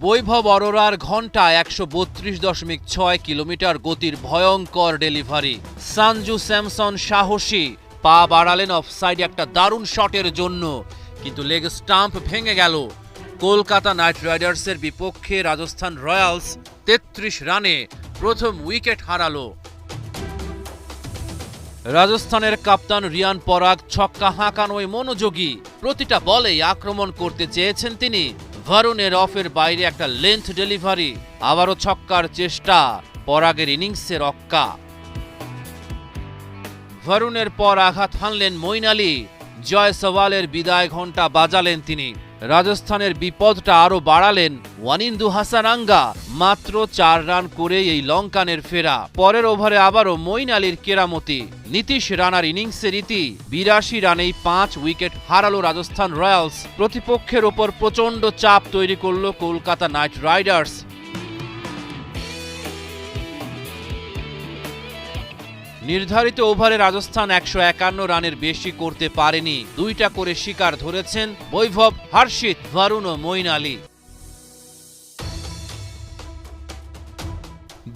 বৈভব অরোরার ঘন্টায় একশো বত্রিশ দশমিক ছয় কিলোমিটার গতির ভয়ঙ্কর ডেলিভারি। সানজু স্যামসন সাহসী, পা বাড়ালেন অফ সাইডে একটা দারুণ শটের জন্য, কিন্তু লেগ স্টাম্প ভেঙে গেল। কলকাতা নাইট রাইডার্সের বিপক্ষে রাজস্থান রয়্যালস তেত্রিশ রানে প্রথম উইকেট হারালো। রাজস্থানের কাপ্তান রিয়ান পরাগ ছক্কা হাঁকানোয় মনোযোগী, প্রতিটা বলেই আক্রমণ করতে চেয়েছেন তিনি। ভারুনের অফের বাইরে একটা লেন্থ ডেলিভারি আবারও ছক্কার চেষ্টা, পরাগের ইনিংসের অক্কা ভারুনের পর আঘাত হানলেন মইন আলী। জয় সওয়ালের বিদায় ঘণ্টা বাজালেন তিনি। রাজস্থানের বিপদটা আরও বাড়ালেন ওয়ানিন্দু হাসান আঙ্গা মাত্র চার রান করে এই লঙ্কানের ফেরা। পরের ওভারে আবারও মইন আলীর কেরামতি। নীতিশ রানার ইনিংসের ইতি বিরাশি রানেই পাঁচ উইকেট হারালো রাজস্থান রয়্যালস। প্রতিপক্ষের ওপর প্রচণ্ড চাপ তৈরি করল কলকাতা নাইট রাইডার্স। নির্ধারিত ওভারে রাজস্থান একশো একান্ন রানের বেশি করতে পারেনি। দুইটা করে শিকার ধরেছেন বৈভব, হর্ষিত ভারুণ ও মইন আলী।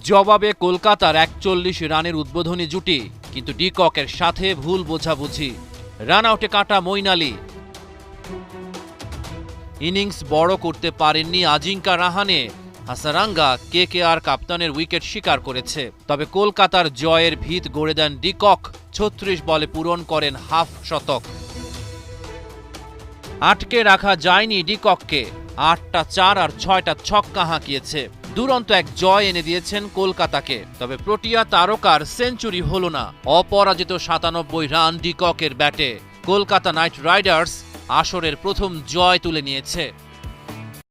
জবাবে কলকাতার একচল্লিশ রানের উদ্বোধনী জুটি, কিন্তু ডিককের সাথে ভুল বোঝাবুঝি। রান আউটে কাটা মইন আলী। ইনিংস বড় করতে পারেননি আজিঙ্কা রাহানে। হাসারাঙ্গা কে কে আর কাপ্তানের উইকেট শিকার করেছে। তবে কলকাতার জয়ের ভিত গড়ে দেন ডিকক ছত্রিশ বলে পূরণ করেন হাফ শতক। আটকে রাখা যায়নি ডিকককে আটটা চার আর ছয়টা ছক্কা হাঁকিয়েছে। দুরন্ত এক জয় এনে দিয়েছেন কলকাতাকে, তবে প্রোটিয়া তারকার সেঞ্চুরি হল না। অপরাজিত সাতানব্বই রান ডিককের ব্যাটে। কলকাতা নাইট রাইডার্স আসরের প্রথম জয় তুলে নিয়েছে।